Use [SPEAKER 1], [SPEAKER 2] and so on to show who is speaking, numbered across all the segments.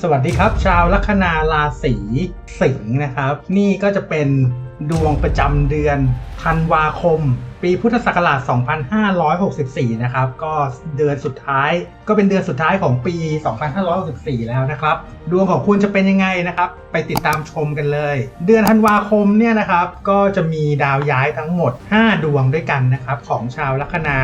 [SPEAKER 1] สวัสดีครับ ชาวลัคนาราศีสิงห์นะครับ นี่ก็จะเป็นดวงประจำเดือนธันวาคม ปีพุทธศักราช 2564 นะครับ ก็เดือนสุดท้าย ก็เป็นเดือนสุดท้ายของปี 2564 แล้วนะครับ ดวงของคุณจะเป็นยังไงนะครับ ไปติดตามชมกันเลย เดือนธันวาคมเนี่ยนะครับ ก็จะมีดาวย้ายทั้งหมด 5 ดวงด้วยกันนะครับ ของชาวลัคนา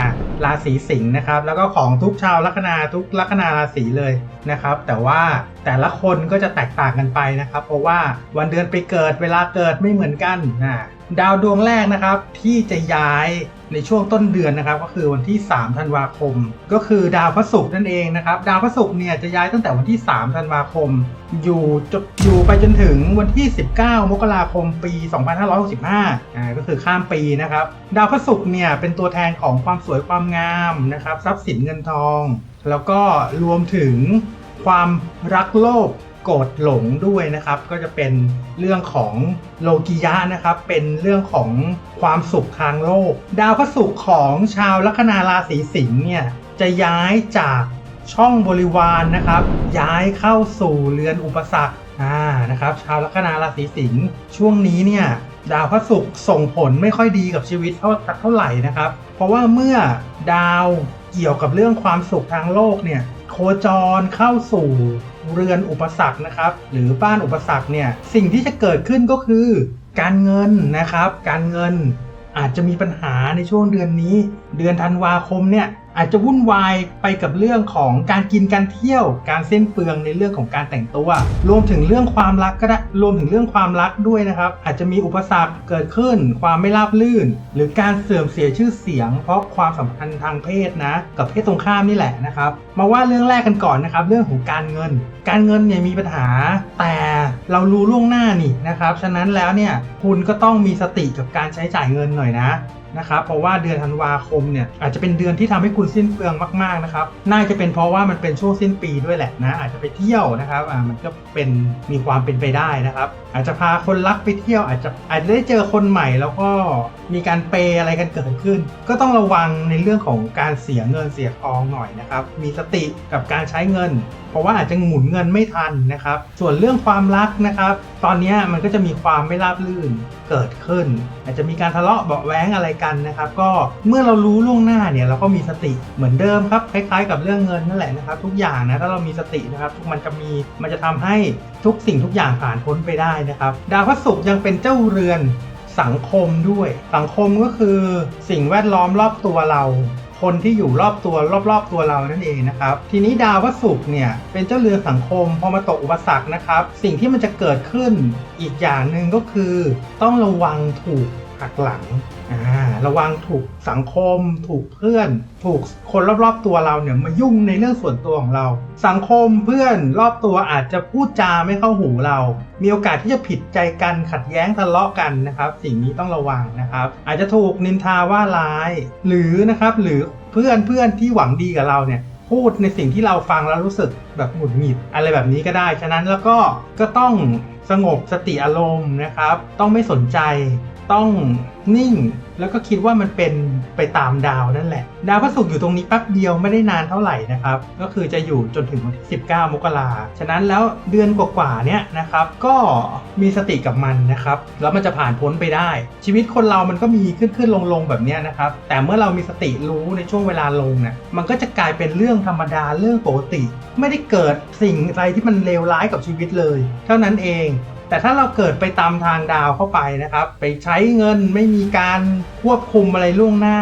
[SPEAKER 1] ราศีสิงห์นะครับ แล้วก็ของทุกชาวลัคนาทุกลัคนาราศีเลยนะครับ แต่ว่าแต่ละคนก็จะแตกต่างกันไปนะครับ เพราะว่าวันเดือนปีเกิดเวลาเกิดไม่เหมือนกันนะ ดาวดวงแรกนะครับที่จะย้ายในช่วงต้นเดือนนะครับ ก็คือวันที่ 3 ธันวาคม ก็คือดาวพระศุกร์นั่นเองนะครับ ดาวพระศุกร์เนี่ยจะย้ายตั้งแต่วันที่ 3 ธันวาคม อยู่จนอยู่ไปจนถึงวันที่ 19 มกราคมปี 2565อ่าก็คือข้ามปีนะครับ ดาวพระศุกร์เนี่ยเป็นตัวแทนของความสวยความงามนะครับ ทรัพย์สินเงินทอง แล้วก็รวมถึงความรักโลภ กรธหลงด้วยนะครับ ก็จะเป็นเรื่องของโลกิยะนะครับ เป็นเรื่องของความสุขทางโลก ดาวพระศุกร์ของชาวลัคนาราศีสิงห์เนี่ยจะย้ายจากช่องบริวารนะครับ ย้ายเข้าสู่เรือนอุปสรรคอ่านะครับ ชาวลัคนาราศีสิงห์ช่วงนี้เนี่ยดาวพระศุกร์ส่งผลไม่ค่อยดีกับชีวิตเท่าเท่าไหร่นะครับ เพราะว่าเมื่อดาวเกี่ยวกับเรื่องความสุขทางโลกเนี่ย โคจรเข้าสู่เรือนอุปสรรคนะครับ หรือบ้านอุปสรรคเนี่ยสิ่งที่จะเกิดขึ้นก็คือ การเงินนะครับ การเงินอาจจะมีปัญหาในช่วงเดือนนี้ เดือนธันวาคมเนี่ย อาจจะวุ่นวายไปกับเรื่องของการกินการเที่ยว การเส้นเปลืองในเรื่องของการแต่งตัว รวมถึงเรื่องความรักก็ได้รวมถึงเรื่องความรักด้วยนะครับ อาจจะมีอุปสรรคเกิดขึ้น ความไม่ราบรื่น หรือการเสื่อมเสียชื่อเสียง เพราะความสัมพันธ์ทางเพศนะ กับเพศตรงข้ามนี่แหละนะครับ มาว่าเรื่องแรกกันก่อนนะครับ เรื่องของการเงิน การเงินเนี่ยมีปัญหา แต่เรารู้ล่วงหน้านี่นะครับ ฉะนั้นแล้วเนี่ยคุณก็ต้องมีสติกับการใช้จ่ายเงินหน่อยนะ นะครับเพราะว่าเดือนธันวาคมเนี่ยอาจจะเป็นเดือนที่ทำให้คุณสิ้นเปลืองมากๆนะครับน่าจะเป็นเพราะว่ามันเป็นช่วงสิ้นปีด้วยแหละนะอาจจะไปเที่ยวนะครับอ่ามันก็เป็นมีความเป็นไปได้นะครับอาจจะพาคนรักไปเที่ยวอาจจะอาจจะได้เจอคนใหม่แล้วก็มีการเปย์อะไรกันเกิดขึ้น ก็ต้องระวังในเรื่องของการเสียเงินเสียทองหน่อยนะครับมีสติกับการใช้เงิน เพราะว่าอาจจะหมุนเงินไม่ทันนะครับส่วนเรื่องความรักนะครับ ตอนนี้มันก็จะมีความไม่ราบรื่น เกิดขึ้น อาจจะมีการทะเลาะเบาะแว้งอะไรกันนะครับ ก็เมื่อเรารู้ล่วงหน้าเนี่ยเราก็มีสติเหมือนเดิมครับคล้ายๆ กับเรื่องเงินนั่นแหละนะครับ ทุกอย่างนะถ้าเรามีสตินะครับมันจะมีมันจะทำให้ทุกสิ่งทุกอย่างผ่านพ้นไปได้นะครับ ดาวพระศุกร์ยังเป็นเจ้าเรือนสังคมด้วย สังคมก็คือสิ่งแวดล้อมรอบตัวเรา คนที่อยู่รอบตัวรอบๆตัวเรานั่นเองนะครับ ทีนี้ดาวพระศุกร์เนี่ยเป็นเจ้าเรือนสังคมพอมาตกอุปสรรคนะครับ สิ่งที่มันจะเกิดขึ้นอีกอย่างหนึ่งก็คือ ต้องระวังถูกหักหลัง อ่าระวังถูกสังคม ถูกเพื่อน ถูกคนรอบๆตัวเราเนี่ยมายุ่งในเรื่องส่วนตัวของเรา สังคมเพื่อนรอบตัวอาจจะพูดจาไม่เข้าหูเรา มีโอกาสที่จะผิดใจกันขัดแย้งทะเลาะกันนะครับ สิ่งนี้ต้องระวังนะครับ อาจจะถูกนินทาว่าร้าย หรือนะครับหรือเพื่อนเพื่อนที่หวังดีกับเราเนี่ยพูดในสิ่งที่เราฟังแล้วรู้สึกแบบหงุดหงิดอะไรแบบนี้ก็ได้ ฉะนั้นแล้วก็ก็ต้องสงบสติอารมณ์นะครับ ต้องไม่สนใจ ต้องนิ่ง แล้วก็คิดว่ามันเป็นไปตามดาวนั่นแหละ ดาวพระศุกร์อยู่ตรงนี้แป๊บเดียวไม่ได้นานเท่าไหร่นะครับ ก็คือจะอยู่จนถึงวันที่19 มกราฉะนั้นแล้วเดือนกว่าๆเนี่ยนะครับ ก็มีสติกับมันนะครับ แล้วมันจะผ่านพ้นไปได้ ชีวิตคนเรามันก็มีขึ้นขึ้นลงลงแบบนี้นะครับ แต่เมื่อเรามีสติรู้ในช่วงเวลาลงเนี่ยมันก็จะกลายเป็นเรื่องธรรมดาเรื่องปกติ ไม่ได้เกิดสิ่งอะไรที่มันเลวร้ายกับชีวิตเลย เท่านั้นเอง แต่ถ้าเราเกิดไปตามทางดาวเข้าไปนะครับ ไปใช้เงินไม่มีการควบคุมอะไรล่วงหน้า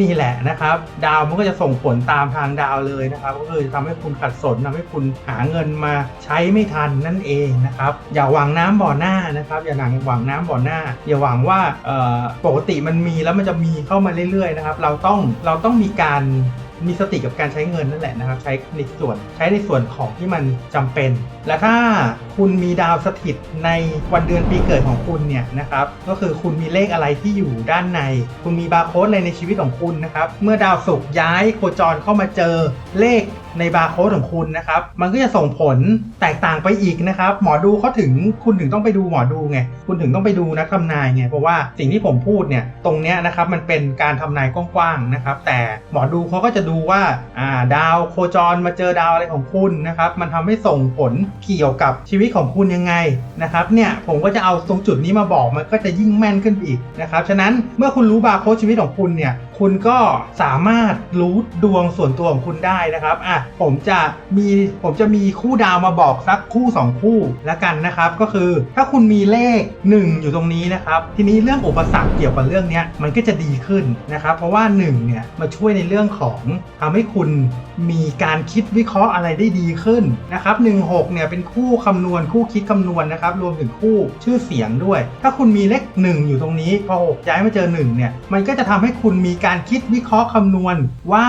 [SPEAKER 1] นี่แหละนะครับ ดาวมันก็จะส่งผลตามทางดาวเลยนะครับ ก็คือจะทำให้คุณขัดสนทำให้คุณหาเงินมาใช้ไม่ทันนั่นเองนะครับ อย่าหวังน้ำบ่อหน้านะครับ อย่าหนังหวังน้ำบ่อหน้า อย่าหวังว่าปกติมันมีแล้วมันจะมีเข้ามาเรื่อยๆนะครับ เราต้องเราต้องมีการมีสติกับการใช้เงินนั่นแหละนะครับ ใช้ในส่วนใช้ในส่วนของที่มันจำเป็นและถ้าคุณมีดาวสถิตในวันเดือนปีเกิดของคุณเนี่ยนะครับก็คือคุณมีเลขอะไรที่อยู่ด้านใน คุณมีบาร์โค้ดอะไรในชีวิตของคุณนะครับเมื่อดาวศุกร์ย้ายโคจรเข้ามาเจอเลขในบาร์โค้ดของคุณนะครับมันก็จะส่งผลแตกต่างไปอีกนะครับหมอดูเขาถึงคุณถึงต้องไปดูหมอดูไงคุณถึงต้องไปดูนักทำนายไงเพราะว่าสิ่งที่ผมพูดเนี่ยตรงเนี้ยนะครับมันเป็นการทำนายกว้างๆนะครับแต่หมอดูเขาก็จะดูว่าอ่าดาวโคจรมาเจอดาวอะไรของคุณนะครับมันทำให้ส่งผลเกี่ยวกับชีวิตของคุณยังไงนะครับเนี่ยผมก็จะเอาตรงจุดนี้มาบอกมันก็จะยิ่งแม่นขึ้นอีกนะครับฉะนั้นเมื่อคุณรู้บาร์โค้ดชีวิตของคุณเนี่ย คุณก็สามารถรู้ดวงส่วนตัวของคุณได้นะครับอะผมจะมีผมจะมีคู่ดาวมาบอกสักคู่ 2 คู่แล้วกันนะครับก็คือถ้าคุณมีเลข 1 อยู่ตรงนี้นะครับทีนี้เรื่องอุปสรรคเกี่ยวกับเรื่องนี้มันก็จะดีขึ้นนะครับเพราะว่า1เนี่ยมาช่วยในเรื่องของทำให้คุณมีการคิดวิเคราะห์อะไรได้ดีขึ้นนะครับ16เนี่ยเป็นคู่คำนวณคู่คิดคำนวณนะครับรวมถึงคู่ชื่อเสียงด้วย ถ้าคุณมีเลข 1 อยู่ตรงนี้พอ6ย้ายมาเจอ1เนี่ยมันก็จะทำให้คุณมีการการคิดวิเคราะห์คำนวณว่า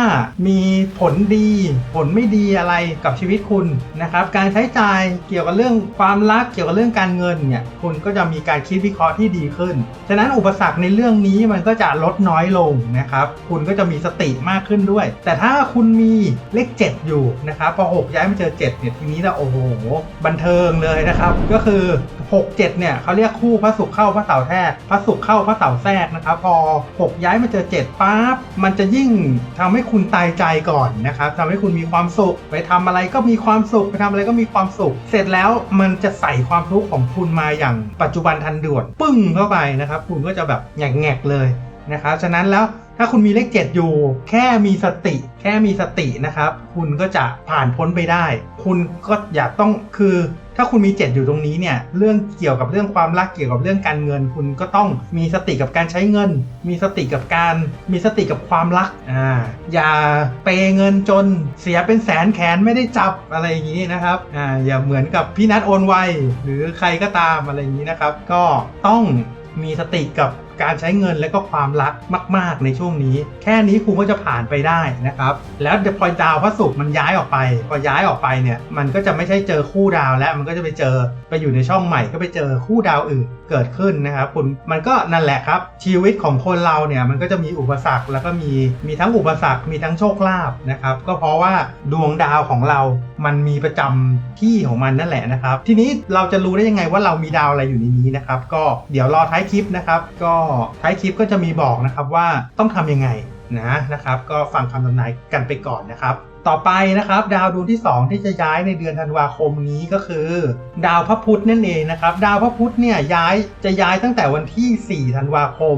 [SPEAKER 1] มีผลดี ผลไม่ดีอะไรกับชีวิตคุณนะครับ การใช้จ่ายเกี่ยวกับเรื่องความรักเกี่ยวกับเรื่องการเงินเนี่ยคุณก็จะมีการคิดวิเคราะห์ที่ดีขึ้น ฉะนั้นอุปสรรคในเรื่องนี้มันก็จะลดน้อยลงนะครับ คุณก็จะมีสติมากขึ้นด้วย แต่ถ้าคุณมีเลข 7 อยู่นะครับพอ 6 ย้ายมาเจอ 7 เนี่ยทีนี้นะโอ้โห บันเทิงเลยนะครับ ก็คือ 6 7 เนี่ยเขาเรียกคู่พระศุกร์เข้าพระเสาร์แทรกพระศุกร์เข้าพระเสาร์แทรกนะครับ พอ 6 ย้ายมาเจอ7ปั๊บมันจะยิ่งทำให้คุณตายใจก่อนนะครับทำให้คุณมีความสุข ไปทำอะไรก็มีความสุขไปทำอะไรก็มีความสุข เสร็จแล้วมันจะใส่ความทุกข์ของคุณมาอย่างปัจจุบันทันด่วนปึ้งเข้าไปนะครับ คุณก็จะแบบแงกๆเลยนะครับฉะนั้นแล้วถ้าคุณมีเลข7อยู่ แค่มีสติ แค่มีสตินะครับ คุณก็จะผ่านพ้นไปได้ คุณก็อย่าต้องคือ ถ้าคุณมีเจ็ดอยู่ตรงนี้เนี่ยเรื่องเกี่ยวกับเรื่องความรักเกี่ยวกับเรื่องการเงิน คุณก็ต้องมีสติกับการใช้เงิน มีสติกับการมีสติกับความรักอ่าอย่าเปย์เงินจนเสียเป็นแสนแขนไม่ได้จับอะไรอย่างนี้นะครับอ่าอย่าเหมือนกับพี่นัทโอนไวหรือใครก็ตามอะไรอย่างนี้นะครับ ก็ต้องมีสติกับ การใช้เงินและก็ความรักมาก ๆ ในช่วงนี้ แค่นี้คุณก็จะผ่านไปได้นะครับ แล้วเดี๋ยวพอดาวพระศุกร์มันย้ายออกไป พอย้ายออกไปเนี่ยมันก็จะไม่ใช่เจอคู่ดาวแล้วมันก็จะไปเจอไปอยู่ในช่องใหม่ก็ไปเจอคู่ดาวอื่นเกิดขึ้นนะครับคุณมันก็นั่นแหละครับ ชีวิตของคนเราเนี่ยมันก็จะมีอุปสรรคแล้วก็มีมีทั้งอุปสรรคมีทั้งโชคลาภนะครับก็เพราะว่าดวงดาวของเรา มันมีประจำที่ของมันนั่นแหละนะครับ ทีนี้เราจะรู้ได้ยังไงว่าเรามีดาวอะไรอยู่ในนี้นะครับ ก็เดี๋ยวรอท้ายคลิปนะครับ ก็ท้ายคลิปก็จะมีบอกนะครับว่าต้องทำยังไงนะนะครับ ก็ฟังคำทำนายกันไปก่อนนะครับ ต่อไปนะครับ ดาวดวงที่ 2 ที่จะย้ายในเดือนธันวาคมนี้ก็คือ ดาวพระพุธนั่นเองนะครับ ดาวพระพุธเนี่ยย้ายจะย้ายตั้งแต่วันที่ 4 ธันวาคม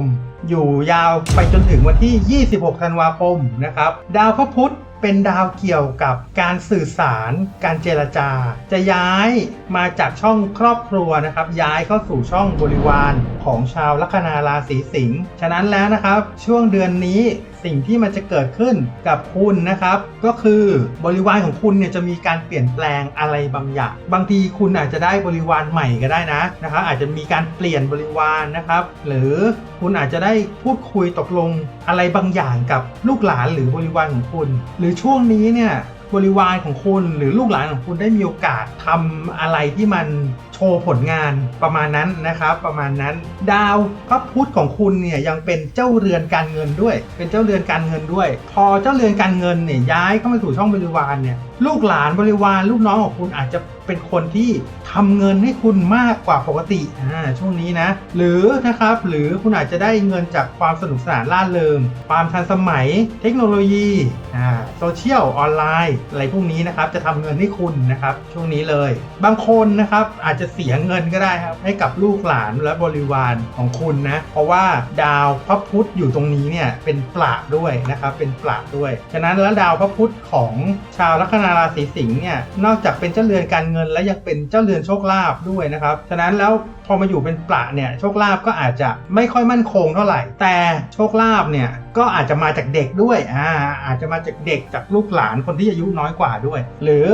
[SPEAKER 1] อยู่ยาวไปจนถึงวันที่ 26 ธันวาคมนะครับ ดาวพระพุธ เป็นดาวเกี่ยวกับการสื่อสาร การเจรจา จะย้ายมาจากช่องครอบครัวนะครับ ย้ายเข้าสู่ช่องบริวารของชาวลัคนาราศีสิงห์ฉะนั้นแล้วนะครับ ช่วงเดือนนี้ สิ่งที่มันจะเกิดขึ้นกับคุณนะครับ ก็คือบริวารของคุณเนี่ยจะมีการเปลี่ยนแปลงอะไรบางอย่าง บางทีคุณอาจจะได้บริวารใหม่ก็ได้นะนะครับอาจจะมีการเปลี่ยนบริวารนะครับ หรือคุณอาจจะได้พูดคุยตกลงอะไรบางอย่างกับลูกหลานหรือบริวารของคุณ หรือช่วงนี้เนี่ย บริวารของคุณหรือลูกหลานของคุณได้มีโอกาสทำอะไรที่มันโชว์ผลงานประมาณนั้นนะครับประมาณนั้น ดาวพระพุธของคุณเนี่ยยังเป็นเจ้าเรือนการเงินด้วย เป็นเจ้าเรือนการเงินด้วย พอเจ้าเรือนการเงินเนี่ยย้ายเข้ามาสู่ช่องบริวารเนี่ยลูกหลานบริวารลูกน้องของคุณอาจจะเป็นคนที่ทำเงินให้คุณมากกว่าปกติอ่าช่วงนี้นะ หรือนะครับหรือคุณอาจจะได้เงินจากความสนุกสนานล่าเริงความทันสมัย เทคโนโลยีอ่าโซเชียลออนไลน์ อะไรพวกนี้นะครับจะทำเงินให้คุณนะครับช่วงนี้เลย บางคนนะครับอาจจะเสียเงินก็ได้ครับให้กับลูกหลานและบริวารของคุณนะเพราะว่าดาวพระพุธอยู่ตรงนี้เนี่ยเป็นปลาด้วยนะครับเป็นปลาด้วย ฉะนั้นแล้วดาวพระพุธของชาวลัคนาราศีสิงห์เนี่ยนอกจากเป็นเจ้าเรือนการเงินและยังเป็นเจ้าเรือนโชคลาภด้วยนะครับฉะนั้นแล้วพอมาอยู่เป็นปลาเนี่ยโชคลาภก็อาจจะไม่ค่อยมั่นคงเท่าไหร่ แต่โชคลาภเนี่ยก็อาจจะมาจากเด็กด้วยอ่าอาจจะมาจากเด็กจากลูกหลานคนที่อายุน้อยกว่าด้วย หรือ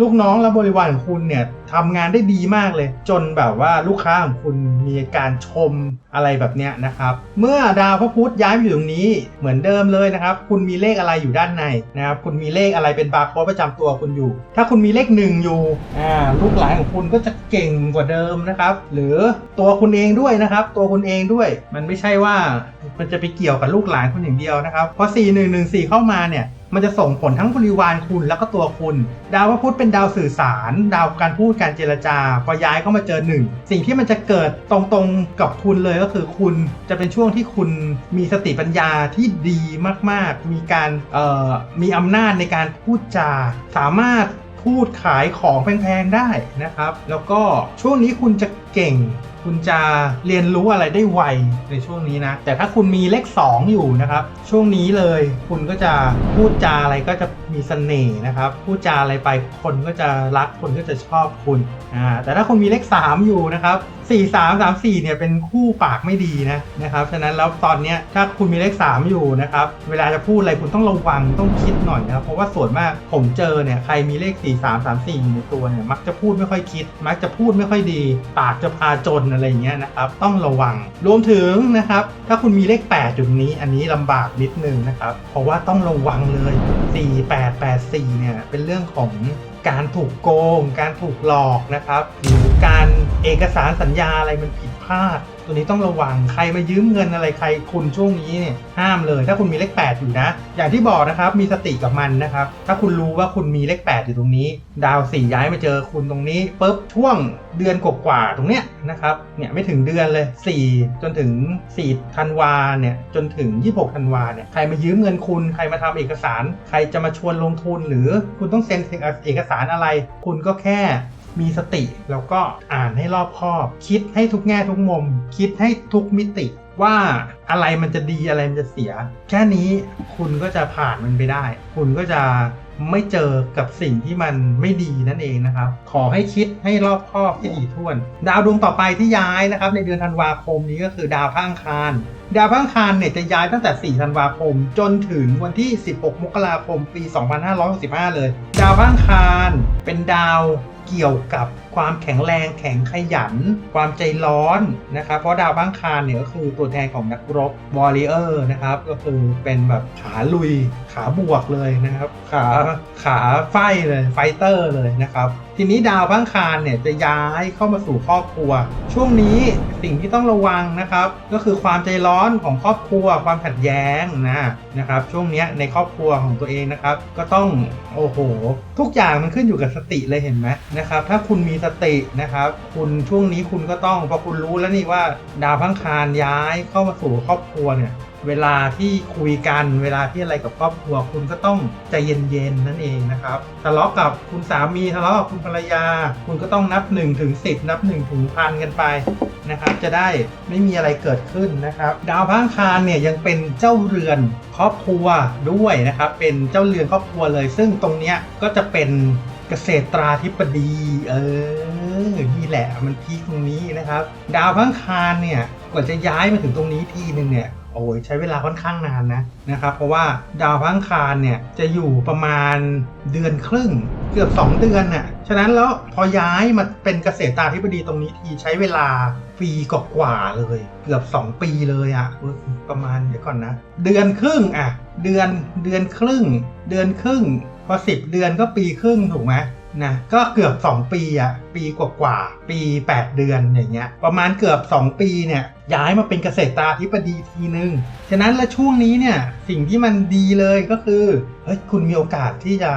[SPEAKER 1] ลูกน้องและบริวารของคุณเนี่ยทำงานได้ดีมากเลย จนแบบว่าลูกค้าของคุณมีการชมอะไรแบบเนี้ยนะครับ เมื่อดาวพระพุธย้ายมาอยู่ตรงนี้เหมือนเดิมเลยนะครับ คุณมีเลขอะไรอยู่ด้านในนะครับคุณมีเลขอะไรเป็นบาร์โค้ดประจำตัวคุณอยู่ ถ้าคุณมีเลขหนึ่งอยู่อ่าลูกหลานของคุณก็จะเก่งกว่าเดิมนะครับ หรือตัวคุณเองด้วยนะครับ ตัวคุณเองด้วย มันไม่ใช่ว่ามันจะไปเกี่ยวกับลูกหลานคุณอย่างเดียวนะครับ เพอ4 1 1 4 เข้ามาเนี่ย มันจะส่งผลทั้งบริวารคุณแล้วก็ตัวคุณ ดาวพระพุธเป็นดาวสื่อสาร ดาวการพูดการเจรจา พอย้ายเข้ามาเจอหนึ่ง สิ่งที่มันจะเกิดตรงๆกับคุณเลยก็คือคุณจะเป็นช่วงที่คุณมีสติปัญญาที่ดีมากๆ มีการมีอำนาจในการพูดจา สามารถ พูดขายของแพงๆได้นะครับ แล้วก็ช่วงนี้คุณจะเก่ง คุณจะเรียนรู้อะไรได้ไวในช่วงนี้นะ แต่ถ้าคุณมีเลข 2 อยู่นะครับ ช่วงนี้เลยคุณก็จะพูดจาอะไรก็จะ มีเสน่ห์นะครับพูดจาอะไรไปคนก็จะรักคนก็จะชอบคุณอ่าแต่ถ้าคุณมีเลข 3 อยู่นะครับ4 3 3 4เนี่ยเป็นคู่ปากไม่ดีนะนะครับฉะนั้นแล้วตอนนี้ถ้าคุณมีเลข 3 อยู่นะครับเวลาจะพูดอะไรคุณต้องระวังต้องคิดหน่อยนะครับเพราะว่าส่วนมากผมเจอเนี่ยใครมีเลข 4 3 3 4อยู่ในตัวเนี่ยมักจะพูดไม่ค่อยคิด มักจะพูดไม่ค่อยดี ปากจะพาจนอะไรอย่างเงี้ยนะครับต้องระวังรวมถึงนะครับถ้าคุณมีเลข8อยู่นี้ อันนี้ลำบากนิดนึงนะครับเพราะว่าต้องระวังเลย 4 8 884 เนี่ยเป็นเรื่องของการถูกโกง การถูกหลอกนะครับหรือการเอกสารสัญญาอะไรมันผิดพลาด ตัวนี้ต้องระวังใครมายืมเงินอะไรใครคุณช่วงนี้เนี่ยห้ามเลยถ้าคุณมีเลข 8 อยู่นะ อย่างที่บอกนะครับมีสติกับมันนะครับถ้าคุณรู้ว่าคุณมีเลข 8 อยู่ตรงนี้ ดาวสี่ย้ายมาเจอคุณตรงนี้ปุ๊บช่วงเดือนกว่าๆตรงเนี้ยนะครับเนี่ยไม่ถึงเดือนเลย 4 จนถึง4ธันวาเนี่ยจนถึง 26ธันวาเนี่ยใครมายืมเงินคุณใครมาทำเอกสาร ใครจะมาชวนลงทุนหรือคุณต้องเซ็นเอกสารอะไร คุณก็แค่ มีสติ แล้วก็อ่านให้รอบคอบ คิดให้ทุกแง่ทุกมุม คิดให้ทุกมิติว่าอะไรมันจะดีอะไรมันจะเสีย แค่นี้คุณก็จะผ่านมันไปได้ คุณก็จะไม่เจอกับสิ่งที่มันไม่ดีนั่นเองนะครับ ขอให้คิดให้รอบคอบให้ดีท่วน ดาวดวงต่อไปที่ย้ายนะครับ ในเดือนธันวาคมนี้ก็คือดาวพังคารดาวพังคารเนี่ยจะย้ายตั้งแต่ 4 ธันวาคม จนถึงวันที่ 16 มกราคม ปี 2565 เลย ดาวพังคารเป็นดาว เกี่ยวกับความแข็งแรงแข็งขยัน ความใจร้อนนะครับ เพราะดาวพระอังคารเนี่ยก็คือตัวแทนของนักรบวอริเออร์นะครับก็คือเป็นแบบขาลุยขาบวกเลยนะครับ ขาขาไฟเลยไฟเตอร์เลยนะครับ ทีนี้ดาวพระอังคารเนี่ยจะย้ายเข้ามาสู่ครอบครัว ช่วงนี้สิ่งที่ต้องระวังนะครับ ก็คือความใจร้อนของครอบครัว ความขัดแย้งนะนะครับ ช่วงนี้ในครอบครัวของตัวเองนะครับ ก็ต้องโอ้โห ทุกอย่างมันขึ้นอยู่กับสติเลยเห็นไหมนะครับ ถ้าคุณมีสตินะครับ คุณช่วงนี้คุณก็ต้องพอคุณรู้แล้วนี่ว่าดาวพังคารย้ายเข้ามาสู่ครอบครัวเนี่ย เวลาที่คุยกันเวลาที่อะไรกับครอบครัว คุณก็ต้องใจเย็นๆนั่นเองนะครับทะเลาะกับคุณสามีทะเลาะกับคุณภรรยา คุณก็ต้องนับ1นถึงสินับ1นถึงพันกันไปนะครับจะได้ไม่มีอะไรเกิดขึ้นนะครับ ดาวพังคารเนี่ยยังเป็นเจ้าเรือนครอบครัวด้วยนะครับ เป็นเจ้าเรือนครอบครัวเลย ซึ่งตรงเนี้ยก็จะเป็น เกษตราธิบดี เออ นี่แหละมันพีคตรงนี้นะครับ ดาวพังคารเนี่ย กว่าจะย้ายมาถึงตรงนี้ทีนึงเนี่ย โอ้ยใช้เวลาค่อนข้างนานนะนะครับ เพราะว่าดาวพังคารเนี่ยจะอยู่ประมาณเดือนครึ่งเกือบ 2 เดือนน่ะ ฉะนั้นแล้วพอย้ายมาเป็นเกษตราธิบดีตรงนี้ทีใช้เวลาปีกว่าเลย เกือบ 2 ปีเลยอะ่ะประมาณเดี๋ยวก่อนนะ เดือนครึ่งอะ เดือนเดือนครึ่ง เดือนครึ่ง พอ10เดือนก็ปีครึ่งถูกไหมนะก็เกือบ 2 ปีอะปีกว่าๆปี 8 เดือนอย่างเงี้ยประมาณเกือบ 2 ปีเนี่ยย้ายมาเป็นเกษตรตาธิบดีทีนึงฉะนั้นและช่วงนี้เนี่ยสิ่งที่มันดีเลยก็คือเฮ้ยคุณมีโอกาสที่จะ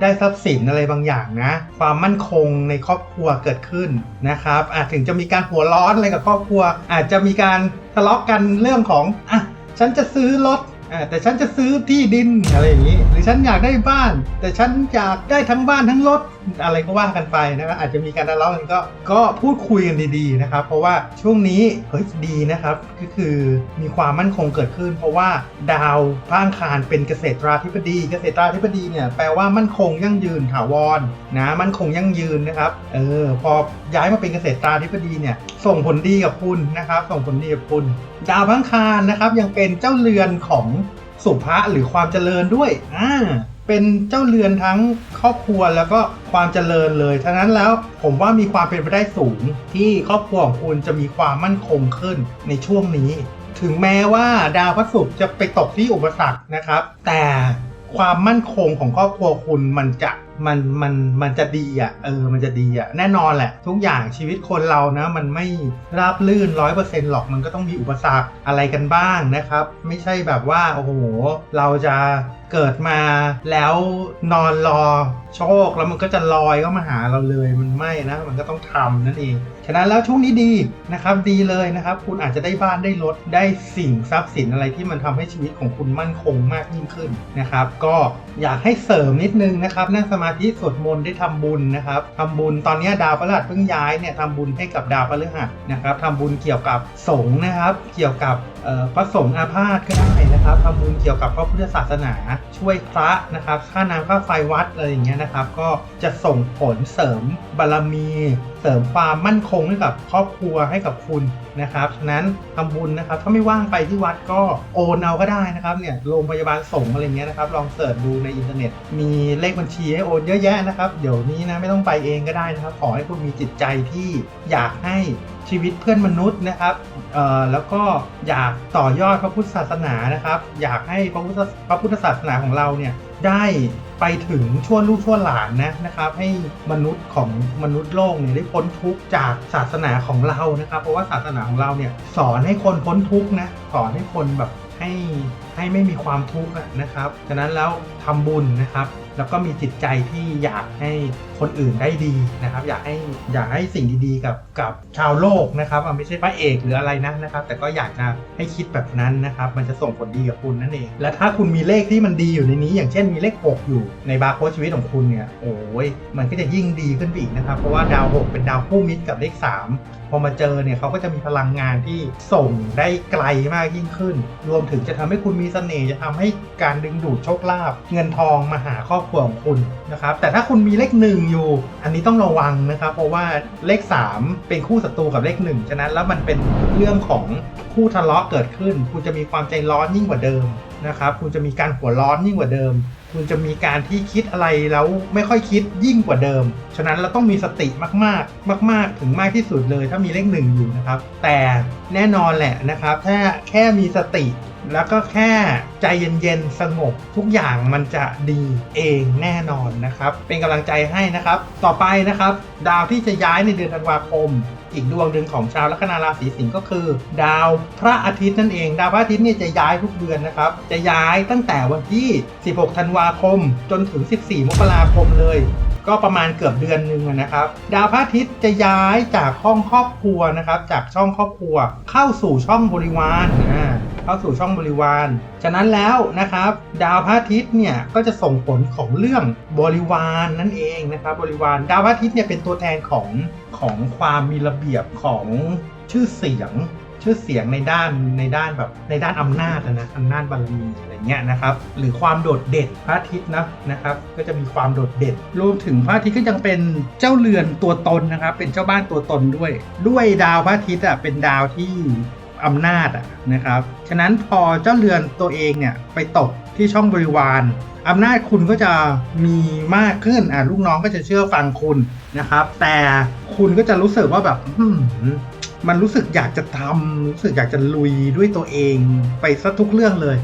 [SPEAKER 1] ได้ทรัพย์สินอะไรบางอย่างนะ ความมั่นคงในครอบครัวเกิดขึ้นนะครับอาจถึงจะมีการหัวร้อนอะไรกับครอบครัว อาจจะมีการทะเลาะกันเรื่องของอะฉันจะซื้อรถ แต่ฉันจะซื้อที่ดินอะไรอย่างนี้ หรือฉันอยากได้บ้าน แต่ฉันอยากได้ทั้งบ้านทั้งรถ อะไรก็ว่ากันไปนะครับอาจจะมีการทะเลาะกันก็ก็พูดคุยกันดีๆนะครับ เพราะว่าช่วงนี้เฮ้ยดีนะครับก็คือมีความมั่นคงเกิดขึ้น เพราะว่าดาวพระอังคารเป็นเกษตราธิบดี เกษตราธิบดีเนี่ยแปลว่ามั่นคงยั่งยืนถาวรนะมั่นคงยั่งยืนนะครับเออพอย้ายมาเป็นเกษตราธิบดีเนี่ยส่งผลดีกับคุณนะครับ ส่งผลดีกับคุณ ดาวพระอังคารนะครับยังเป็นเจ้าเรือนของสุภะหรือความเจริญด้วยอ่า เป็นเจ้าเรือนทั้งครอบครัวแล้วก็ความเจริญเลยฉะนั้นแล้วผมว่ามีความเป็นไปได้สูง ที่ครอบครัวของคุณจะมีความมั่นคงขึ้นในช่วงนี้ ถึงแม้ว่าดาวพระศุกร์จะไปตกที่อุปสรรคนะครับ แต่ความมั่นคงของครอบครัวคุณมันจะ มันมันมันจะดีอะเออมันจะดีอะแน่นอนแหละ ทุกอย่างชีวิตคนเรานะ มันไม่ราบลื่นร้อยเปอร์เซ็นต์หรอกมันก็ต้องมีอุปสรรคอะไรกันบ้างนะครับ ไม่ใช่แบบว่าโอ้โหเราจะเกิดมาแล้วนอนรอโชคแล้วมันก็จะลอยเข้ามาหาเราเลยมันไม่นะมันก็ต้องทำนั่นเองฉะนั้นแล้วช่วงนี้ดีนะครับดีเลยนะครับ คุณอาจจะได้บ้านได้รถได้สิ่งทรัพย์สินอะไรที่มันทำให้ชีวิตของคุณมั่นคงมากยิ่งขึ้นนะครับ ก็ อยากให้เสริมนิดนึงนะครับนั่งสมาธิสวดมนต์ได้ทำบุญนะครับทำบุญตอนนี้ดาวพฤหัสเพิ่งย้ายเนี่ยทำบุญให้กับดาวพฤหัสนะครับทำบุญเกี่ยวกับสงฆ์นะครับ เกี่ยวกับพระสงฆ์อาพาธก็ได้นะครับทำบุญเกี่ยวกับพระพุทธศาสนา ช่วยพระนะครับค่าน้ำค่าไฟวัดอะไรอย่างเงี้ยนะครับก็จะส่งผลเสริมบารมีเสริมความมั่นคงให้กับครอบครัวให้กับคุณนะครับฉะนั้นทำบุญนะครับถ้าไม่ว่างไปที่วัดก็โอนเอาก็ได้นะครับเนี่ยโรงพยาบาลสงฆ์อะไรเงี้ยนะครับลองเสิร์ชดูในอินเทอร์เน็ต มีเลขบัญชีให้โอนเยอะแยะนะครับ เดี๋ยวนี้นะไม่ต้องไปเองก็ได้นะครับ ขอให้คุณมีจิตใจที่อยากให้ชีวิตเพื่อนมนุษย์นะครับเอ่อแล้วก็อยากต่อยอดพระพุทธศาสนานะครับ อยากให้พระพุทธพระพุทธศาสนาของเราเนี่ยได้ไปถึงชั่วลูกชั่วหลานนะนะครับ ให้มนุษย์ของมนุษย์โลกเนี่ยได้พ้นทุกข์จากศาสนาของเรานะครับ เพราะว่าศาสนาของเราเนี่ยสอนให้คนพ้นทุกข์นะสอนให้คนแบบให้ให้ไม่มีความทุกข์นะครับ ฉะนั้นแล้ว ทำบุญนะครับ แล้วก็มีจิตใจที่อยากให้คนอื่นได้ดีนะครับ อยากให้อยากให้สิ่งดีๆ กับกับชาวโลกนะครับไม่ใช่พระเอกหรืออะไรนะนะครับ แต่ก็อยากจะให้คิดแบบนั้นนะครับ มันจะส่งผลดีกับคุณนั่นเอง และถ้าคุณมีเลขที่มันดีอยู่ในนี้ อย่างเช่นมีเลข 6 อยู่ในบาร์โค้ดชีวิตของคุณเนี่ยโอ้ยมันก็จะยิ่งดีขึ้นไปอีกนะครับ เพราะว่าดาว 6 เป็นดาวคู่มิตรกับเลข 3 พอมาเจอเนี่ยเขาก็จะมีพลังงานที่ส่งได้ไกลมากยิ่งขึ้น รวมถึงจะทำให้คุณมีเสน่ห์จะทำให้การดึงดูดโชคลาภเงินทองมาหาครอบครัวของคุณนะครับ แต่ถ้าคุณมีเลขหนึ่งอยู่ อันนี้ต้องระวังนะครับ เพราะว่าเลข 3 เป็นคู่ศัตรูกับเลข1ฉะนั้นแล้วมันเป็นเรื่องของคู่ทะเลาะเกิดขึ้น คุณจะมีความใจร้อนยิ่งกว่าเดิมนะครับ คุณจะมีการหัวร้อนยิ่งกว่าเดิม คุณจะมีการที่คิดอะไรแล้วไม่ค่อยคิดยิ่งกว่าเดิม ฉะนั้นเราต้องมีสติมากๆ มาก ๆ ถึงมากที่สุดเลย ถ้ามีเลขหนึ่งอยู่นะครับ แต่แน่นอนแหละนะครับถ้าแค่มีสติแล้วก็แค่ใจเย็นๆ สงบทุกอย่างมันจะดีเองแน่นอนนะครับ เป็นกำลังใจให้นะครับ ต่อไปนะครับ ดาวที่จะย้ายในเดือนธันวาคม อีกดวงหนึ่งของชาวลัคนาราศีสิงห์ก็คือ ดาวพระอาทิตย์นั่นเอง ดาวพระอาทิตย์เนี่ยจะย้ายทุกเดือนนะครับ จะย้ายตั้งแต่วันที่ 16 ธันวาคม จนถึง 14 มกราคมเลย ก็ประมาณเกือบเดือนหนึ่งนะครับ ดาวพระอาทิตย์จะย้ายจากห้องครอบครัวนะครับ จากช่องครอบครัวเข้าสู่ช่องบริวารอ่าเข้าสู่ช่องบริวาร ฉะนั้นแล้วนะครับ ดาวพระอาทิตย์เนี่ยก็จะส่งผลของเรื่องบริวารนั่นเองนะครับบริวารดาวพระอาทิตย์เนี่ยเป็นตัวแทนของของความมีระเบียบของชื่อเสียง ชื่อเสียงในด้านในด้านแบบในด้านอำนาจอะนะอำนาจบารมีอะไรเงี้ยนะครับหรือความโดดเด่นพระอาทิตย์นะนะครับก็จะมีความโดดเด่น รวมถึงพระอาทิตย์ก็ยังเป็นเจ้าเรือนตัวตนนะครับ เป็นเจ้าบ้านตัวตนด้วย ด้วยดาวพระอาทิตย์อะเป็นดาวที่อำนาจอะนะครับ ฉะนั้นพอเจ้าเรือนตัวเองเนี่ยไปตกที่ช่องบริวารอำนาจคุณก็จะมีมากขึ้นอะลูกน้องก็จะเชื่อฟังคุณนะครับ แต่คุณก็จะรู้สึกว่าแบบ มันรู้สึกอยากจะทำรู้สึกอยากจะลุยด้วยตัวเองไปซะทุกเรื่องเลย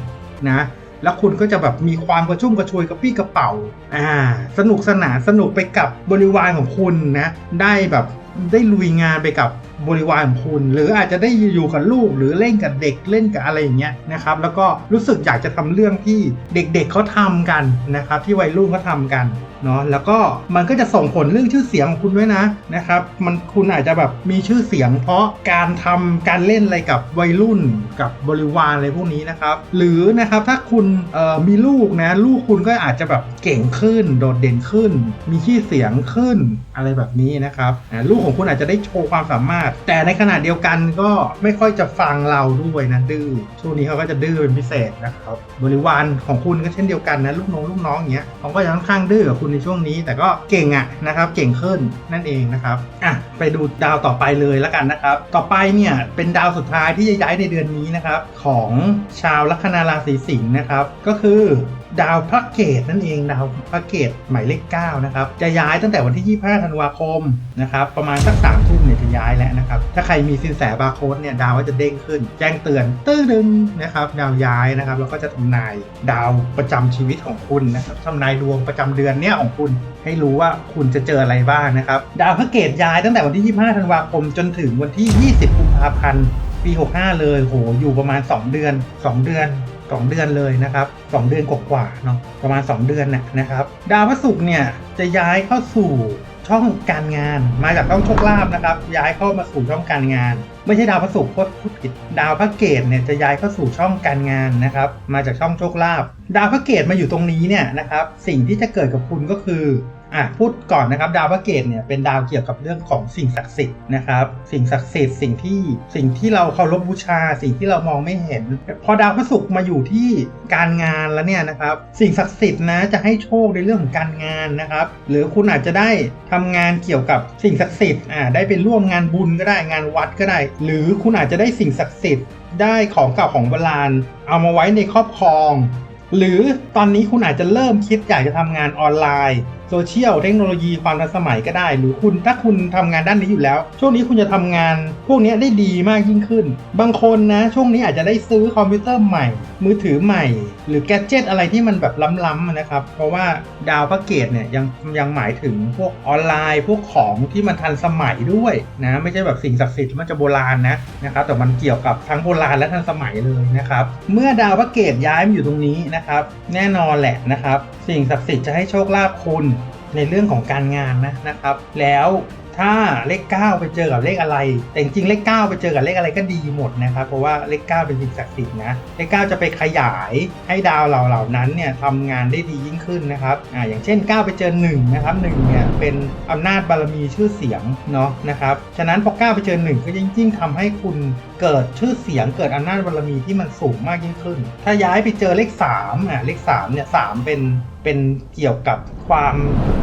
[SPEAKER 1] นะ แล้วคุณก็จะแบบมีความกระชุ่มกระชวยกระปี้กระเป๋าอ่าสนุกสนานสนุกไปกับบริวารของคุณนะ ได้แบบได้ลุยงานไปกับ บริวารของคุณ หรืออาจจะได้อยู่กับลูกหรือเล่นกับเด็กเล่นกับอะไรอย่างเงี้ยนะครับแล้วก็รู้สึกอยากจะทำเรื่องที่เด็กๆเขาทำกันนะครับที่วัยรุ่นเขาทำกันเนาะแล้วก็มันก็จะส่งผลเรื่องชื่อเสียงของคุณด้วยนะนะครับมันคุณอาจจะแบบมีชื่อเสียง เพราะการทำการเล่นอะไรกับวัยรุ่นกับบริวารอะไรพวกนี้นะครับ หรือนะครับถ้าคุณมีลูกนะลูกคุณก็อาจจะแบบเก่งขึ้น โดดเด่นขึ้น มีชื่อเสียงขึ้นอะไรแบบนี้นะครับลูกของคุณอาจจะได้โชว์ความสามารถแต่ในขณะเดียวกันก็ไม่ค่อยจะฟังเราด้วยนะดื้อช่วงนี้เขาก็จะดื้อเป็นพิเศษนะครับ บริวารของคุณก็เช่นเดียวกันนะลูกน้องลูกน้องอย่างเงี้ยเขาก็จะค่อนข้างดื้อกับคุณในช่วงนี้ แต่ก็เก่งอะนะครับ เก่งขึ้นนั่นเองนะครับอะไปดูดาวต่อไปเลยแล้วกันนะครับ ต่อไปเนี่ยเป็นดาวสุดท้ายที่จะย้ายในเดือนนี้นะครับ ของชาวลัคนาราศีสิงห์นะครับ ก็คือ ดาวพระเกตนั่นเองดาวพระเกตหมายเลข9นะครับจะย้ายตั้งแต่วันที่ 25 ธันวาคมนะครับประมาณสัก3ทุ่มเนี่ยจะย้ายแล้วนะครับถ้าใครมีสินแสบาร์โค้ดเนี่ยดาวก็จะเด้งขึ้น แจ้งเตือนตื้อดึงนะครับดาวย้ายนะครับแล้วก็จะทำนายดาวประจำชีวิตของคุณนะครับทำนายดวงประจำเดือนเนี่ยของคุณให้รู้ว่าคุณจะเจออะไรบ้างนะครับดาวพระเกตย้ายตั้งแต่วันที่ 25 ธันวาคม จนถึงวันที่ 20 กุมภาพันธ์ปี 65 เลยโหอยู่ประมาณ 2 เดือน 2 เดือน 2 เดือนเลยนะครับ 2 เดือนกว่าๆเนาะประมาณ 2 เดือนน่ะนะครับ ดาวพระศุกร์เนี่ยจะย้ายเข้าสู่ช่องการงานมาจากช่องโชคลาภนะครับ ย้ายเข้ามาสู่ช่องการงาน ไม่ใช่ดาวพระศุกร์โคตรพูดผิดดาวพระเกตเนี่ยจะย้ายเข้าสู่ช่องการงานนะครับ มาจากช่องโชคลาภดาวพระเกตมาอยู่ตรงนี้เนี่ยนะครับ สิ่งที่จะเกิดกับคุณก็คือ อะพูดก่อนนะครับดาวพระเกตเนี่ยเป็นดาวเกี่ยวกับเรื่องของสิ่งศักดิ์สิทธิ์นะครับ สิ่งศักดิ์สิทธิ์สิ่งที่สิ่งที่เราเคารพบูชา สิ่งที่เรามองไม่เห็น พอดาวพระศุกร์มาอยู่ที่การงานแล้วเนี่ยนะครับ สิ่งศักดิ์สิทธิ์นะจะให้โชคในเรื่องของการงานนะครับ หรือคุณอาจจะได้ทำงานเกี่ยวกับสิ่งศักดิ์สิทธิ์อ่าได้ไปร่วมงานบุญก็ได้งานวัดก็ได้ หรือคุณอาจจะได้สิ่งศักดิ์สิทธิ์ได้ของเก่าของโบราณ เอามาไว้ในครอบครอง หรือตอนนี้คุณอาจจะเริ่มคิดอยากจะทำงานออนไลน์ โซเชียลเทคโนโลยีความทันสมัยก็ได้ หรือคุณถ้าคุณทำงานด้านนี้อยู่แล้ว ช่วงนี้คุณจะทำงานพวกนี้ได้ดีมากยิ่งขึ้น บางคนนะ ช่วงนี้อาจจะได้ซื้อคอมพิวเตอร์ใหม่ มือถือใหม่ หรือแกดเจิตอะไรที่มันแบบล้ำๆนะครับ เพราะว่าดาวพระเกตเนี่ยยังยังหมายถึงพวกออนไลน์ พวกของที่มันทันสมัยด้วยนะไม่ใช่แบบสิ่งศักดิ์สิทธิ์มันจะโบราณนะนะครับแต่มันเกี่ยวกับทั้งโบราณและทันสมัยเลยนะครับเมื่อดาวพระเกตย้ายมาอยู่ตรงนี้นะครับแน่นอนแหละนะครับสิ่งศักดิ์สิทธิ์จะให้โชคลาภคุณ ในเรื่องของการงานนะนะครับ แล้ว ถ้าเลข 9 ไปเจอกับเลขอะไร แต่จริงๆเลข 9 ไปเจอกับเลขอะไรก็ดีหมดนะครับ เพราะว่าเลข 9 เป็นสิ่งศักดิ์สิทธิ์นะ เลข 9 จะไปขยายให้ดาวเหล่าเหล่านั้นเนี่ยทำงานได้ดียิ่งขึ้นนะครับอ่าอย่างเช่น 9 ไปเจอ1นะครับ1เนี่ยเป็นอำนาจบารมีชื่อเสียงเนาะนะครับ ฉะนั้นพอ 9 ไปเจอ 1 ก็ยิ่งยิ่งทำให้คุณเกิดชื่อเสียงเกิดอำนาจบารมีที่มันสูงมากยิ่งขึ้น ถ้าย้ายไปเจอเลข3อะเลข3เนี่ย3เป็นเป็นเกี่ยวกับความ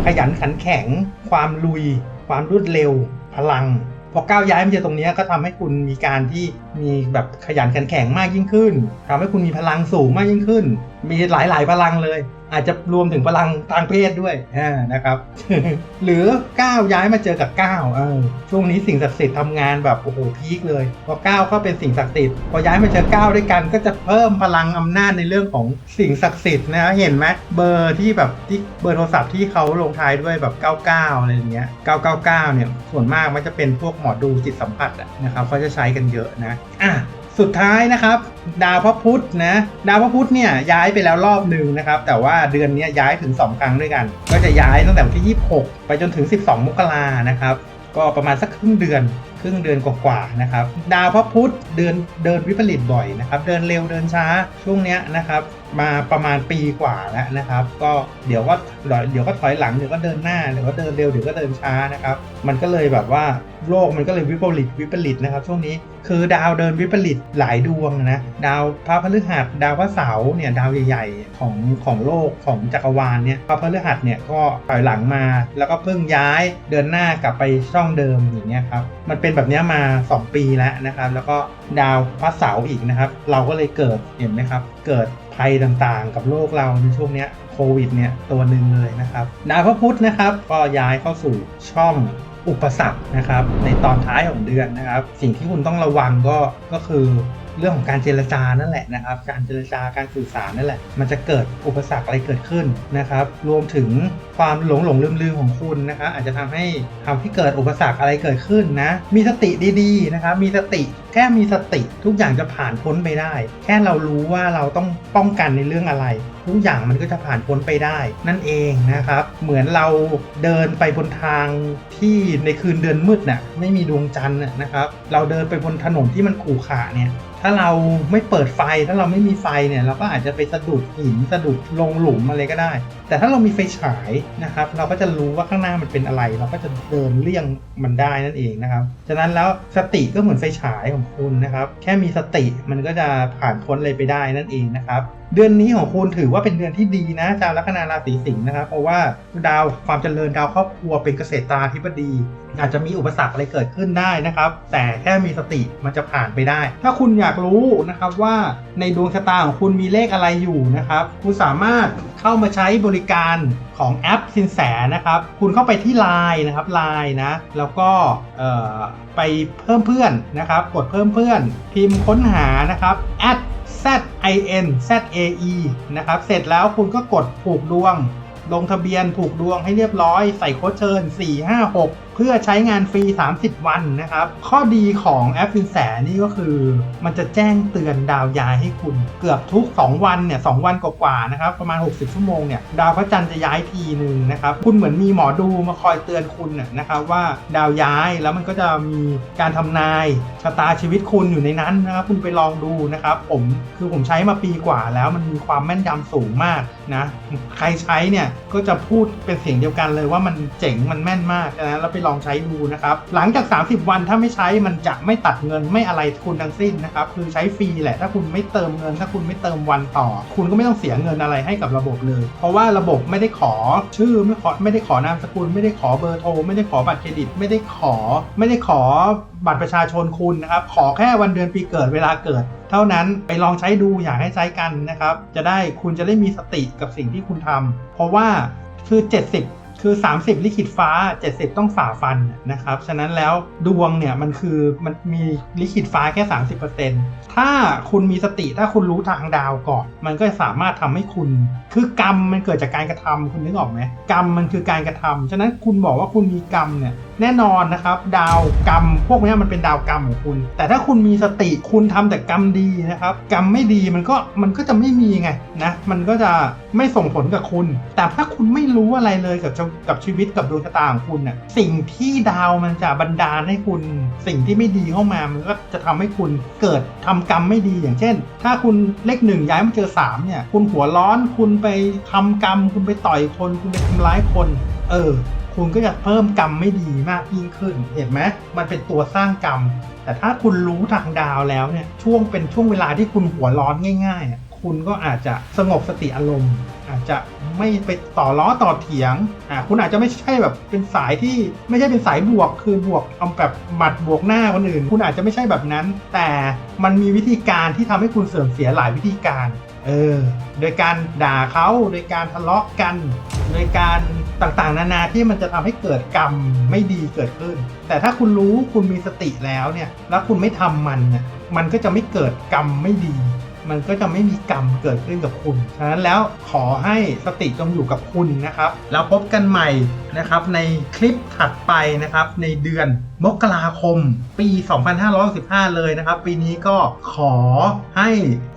[SPEAKER 1] ขยันขันแข็ง ความลุย ความรวดเร็วพลัง พอก้าวย้ายมาเจอตรงนี้ก็ทำให้คุณมีการที่มีแบบขยันขันแข็งมากยิ่งขึ้นทำให้คุณมีพลังสูงมากยิ่งขึ้นมีหลายๆพลังเลย อาจจะรวมถึงพลังทางเพศด้วยนะครับ หรือก้าวย้ายมาเจอกับก้าวเออช่วงนี้สิ่งศักดิ์สิทธิ์ทำงานแบบโอ้โหพีคเลยพอก้าวก็เป็นสิ่งศักดิ์สิทธิ์พอย้ายมาเจอก้าวด้วยกัน ก็จะเพิ่มพลังอำนาจในเรื่องของสิ่งศักดิ์สิทธิ์นะเห็นไหมเบอร์ที่แบบที่เบอร์โทรศัพท์ที่เขาลงท้ายด้วยแบบ 99อะไรอย่างเงี้ย999 เนี่ยส่วนมากมันจะเป็นพวกหมอดูจิตสัมผัสนะครับเขาจะใช้กันเยอะนะอะ สุดท้ายนะครับ ดาวพระพุธนะดาวพระพุธเนี่ยย้ายไปแล้วรอบหนึ่งนะครับ แต่ว่าเดือนนี้ยย้ายถึง 2 ครั้งด้วยกัน ก็จะย้ายตั้งแต่วันที่ 26 ไปจนถึง 12 มกรานะครับ ก็ประมาณสักครึ่งเดือนครึ่งเดือนกว่าๆนะครับ ดาวพระพุธเดินเดินวิปริตบ่อยนะครับ เดินเร็วเดินช้าช่วงเนี้ยนะครับมาประมาณปีกว่าแล้วนะครับ ก็เดี๋ยวก็เดี๋ยวก็ถอยหลังเดี๋ยวก็เดินหน้าเดี๋ยวก็เดินเร็วเดี๋ยวก็เดินช้านะครับ มันก็เลยแบบว่าโลกมันก็เลยวิปริตวิปริตนะครับ ช่วงนี้คือดาวเดินวิปริตหลายดวงนะดาวพระพฤหัสดาวพระเสาร์เนี่ยดาวใหญ่ๆของของโลกของจักรวาลเนี่ยพระพฤหัสเนี่ยก็ถอยหลังมา แล้วก็เพิ่งย้ายเดินหน้ากลับไปช่องเดิมอย่างเงี้ยครับมันเป็นแบบเนี้ยมา 2 ปีแล้วนะครับ แล้วก็ดาวพระเสาร์อีกนะครับ เราก็เลยเกิดเห็นไหมครับ เกิด ภัยต่างๆ กับโลกเราในช่วงเนี้ยโควิดเนี่ยตัวหนึ่งเลยนะครับดาวพระพุธนะครับก็ย้ายเข้าสู่ช่องอุปสรรคนะครับในตอนท้ายของเดือนนะครับ สิ่งที่คุณต้องระวังก็ก็คือ เรื่องของการเจรจานั่นแหละนะครับ การเจรจาการสื่อสารนั่นแหละ มันจะเกิดอุปสรรคอะไรเกิดขึ้นนะครับ รวมถึงความหลงหลงลืมลืมของคุณนะครับอาจจะทำให้ทำให้เกิดอุปสรรคอะไรเกิดขึ้นนะ มีสติดีๆนะครับ มีสติแค่มีสติทุกอย่างจะผ่านพ้นไปได้ แค่เรารู้ว่าเราต้องป้องกันในเรื่องอะไร ทุกอย่างมันก็จะผ่านพ้นไปได้ นั่นเองนะครับ เหมือนเราเดินไปบนทางที่ในคืนเดือนมืดน่ะไม่มีดวงจันทร์นะนะครับ เราเดินไปบนถนนที่มันขรุขระเนี่ย ถ้าเราไม่เปิดไฟถ้าเราไม่มีไฟเนี่ยเราก็อาจจะไปสะดุดหินสะดุดลงหลุมอะไรก็ได้ แต่ถ้าเรามีไฟฉายนะครับ เราก็จะรู้ว่าข้างหน้ามันเป็นอะไร เราก็จะเดินเลี่ยงมันได้นั่นเองนะครับฉะนั้นแล้วสติก็เหมือนไฟฉายของคุณนะครับ แค่มีสติมันก็จะผ่านพ้นอะไรไปได้นั่นเองนะครับเดือนนี้ของคุณถือว่าเป็นเดือนที่ดีนะชาวลัคนาราศีสิงห์นะครับ เพราะว่าดาวความเจริญดาวครอบครัวเป็นเกษตราธิบดี อาจจะมีอุปสรรคอะไรเกิดขึ้นได้นะครับ แต่แค่มีสติมันจะผ่านไปได้ ถ้าคุณอยากรู้นะครับว่าในดวงชะตาของคุณมีเลขอะไรอยู่นะครับ คุณสามารถเข้ามาใช้บริการของแอปสินแสนะครับ คุณเข้าไปที่ Line นะครับ Line นะ แล้วก็ไปเพิ่มเพื่อนนะครับ กดเพิ่มเพื่อน พิมพ์ค้นหานะครับ at z i n z a e นะครับ เสร็จแล้วคุณก็กดผูกดวง ลงทะเบียนผูกดวงให้เรียบร้อย ใส่โค้ดเชิญ 4 5 6 เพื่อใช้งานฟรี 30 วันนะครับ ข้อดีของแอปสินแสนี่ก็คือ มันจะแจ้งเตือนดาวย้ายให้คุณ เกือบทุก 2 วันเนี่ยสวันกว่าๆนะครับ ประมาณ 60 ชั่วโมงเนี่ยดาวพระจันทร์จะย้ายทีหนึ่งนะครับ คุณเหมือนมีหมอดูมาคอยเตือนคุณน่ะนะครับว่าดาวย้ายแล้วมันก็จะมีการทำนายชะตาชีวิตคุณอยู่ในนั้นนะครับ คุณไปลองดูนะครับ ผมคือผมใช้มาปีกว่าแล้วมันมีความแม่นยำสูงมากนะ ใครใช้เนี่ยก็จะพูดเป็นเสียงเดียวกันเลยว่ามันเจ๋งมันแม่นมากนะแล้วไปลองใช้ดูนะครับ หลังจาก 30 วันถ้าไม่ใช้มันจะไม่ตัดเงินไม่อะไรคุณทั้งสิ้นนะครับคือใช้ฟรีแหละถ้าคุณไม่เติมเงิน ถ้าคุณไม่เติมวันต่อ คุณก็ไม่ต้องเสียเงินอะไรให้กับระบบเลย เพราะว่าระบบไม่ได้ขอชื่อไม่ขอไม่ได้ขอนามสกุล ไม่ได้ขอเบอร์โทรไม่ได้ขอบัตรเครดิต ไม่ได้ขอ ไม่ได้ขอบัตรประชาชนคุณนะครับ ขอแค่วันเดือนปีเกิดเวลาเกิด เท่านั้นไปลองใช้ดูอยากให้ใช้กันนะครับ จะได้คุณจะได้มีสติกับสิ่งที่คุณทำเพราะว่าคือ 70 คือ 30 ลิขิตฟ้า 70 ต้องฝ่าฟันนะครับ ฉะนั้นแล้วดวงเนี่ยมันคือมันมีลิขิตฟ้าแค่ 30%ถ้าคุณมีสติถ้าคุณรู้ทางดาวก่อน มันก็สามารถทำให้คุณ คือกรรมมันเกิดจากการกระทำคุณนึกออกไหมกรรมมันคือการกระทำฉะนั้นคุณบอกว่าคุณมีกรรมเนี่ย แน่นอนนะครับ ดาวกรรม พวกนี้มันเป็นดาวกรรมของคุณ แต่ถ้าคุณมีสติคุณทำแต่กรรมดีนะครับ กรรมไม่ดีมันก็มันก็จะไม่มีไงนะมันก็จะไม่ส่งผลกับคุณ แต่ถ้าคุณไม่รู้อะไรเลยกับกับชีวิตกับดวงชะตาของคุณน่ะสิ่งที่ดาวมันจะบันดาลให้คุณ สิ่งที่ไม่ดีเข้ามามันก็จะทำให้คุณเกิดทำกรรมไม่ดีอย่างเช่น ถ้าคุณเลขหนึ่งย้ายมาเจอสามเนี่ยคุณหัวร้อนคุณไปทำกรรม คุณไปต่อยคน คุณไปทำร้ายคน เออ คุณก็จะเพิ่มกรรมไม่ดีมากยิ่งขึ้น เห็นไหมมันเป็นตัวสร้างกรรม แต่ถ้าคุณรู้ทางดาวแล้วเนี่ยช่วงเป็นช่วงเวลาที่คุณหัวร้อนง่าย ๆ คุณก็อาจจะสงบสติอารมณ์ อาจจะไม่ไปต่อล้อต่อเถียงอ่าคุณอาจจะไม่ใช่แบบเป็นสายที่ไม่ใช่เป็นสายบวกคือบวกเอาแบบหมัดบวกหน้าคนอื่น คุณอาจจะไม่ใช่แบบนั้น แต่มันมีวิธีการที่ทำให้คุณเสื่อมเสียหลายวิธีการเออโดยการด่าเขาโดยการทะเลาะกัน โดยการ ต่างๆ นานาที่มันจะทำให้เกิดกรรมไม่ดีเกิดขึ้น แต่ถ้าคุณรู้คุณมีสติแล้วเนี่ยแล้วคุณไม่ทำมันเนี่ยมันก็จะไม่เกิดกรรมไม่ดี มันก็จะไม่มีกรรมเกิดขึ้นกับคุณ ฉะนั้นแล้วขอให้สติจงอยู่กับคุณนะครับ แล้วพบกันใหม่นะครับในคลิปถัดไปนะครับในเดือนมกราคมปี 2565 เลยนะครับ ปีนี้ก็ขอให้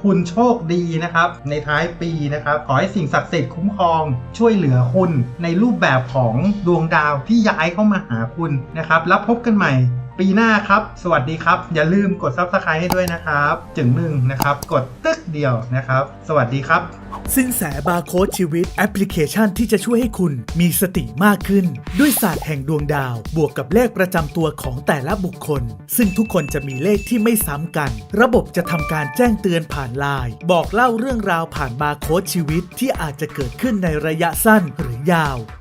[SPEAKER 1] คุณโชคดีนะครับ ในท้ายปีนะครับ ขอให้สิ่งศักดิ์สิทธิ์คุ้มครองช่วยเหลือคุณในรูปแบบของดวงดาวที่ย้ายเข้ามาหาคุณนะครับ แล้วพบกันใหม่ ปีหน้าครับ สวัสดีครับ อย่าลืมกด Subscribe ให้ด้วยนะครับ จึงหนึ่งนะครับ กดตึกเดียวนะครับ สวัสดีครับ
[SPEAKER 2] สินแสบาร์โค้ดชีวิตแอปพลิเคชันที่จะช่วยให้คุณมีสติมากขึ้น ด้วยศาสตร์แห่งดวงดาว บวกกับเลขประจำตัวของแต่ละบุคคล ซึ่งทุกคนจะมีเลขที่ไม่ซ้ำกัน ระบบจะทำการแจ้งเตือนผ่านไลน์บอกเล่าเรื่องราวผ่านบาร์โค้ดชีวิตที่อาจจะเกิดขึ้นในระยะสั้นหรือยาว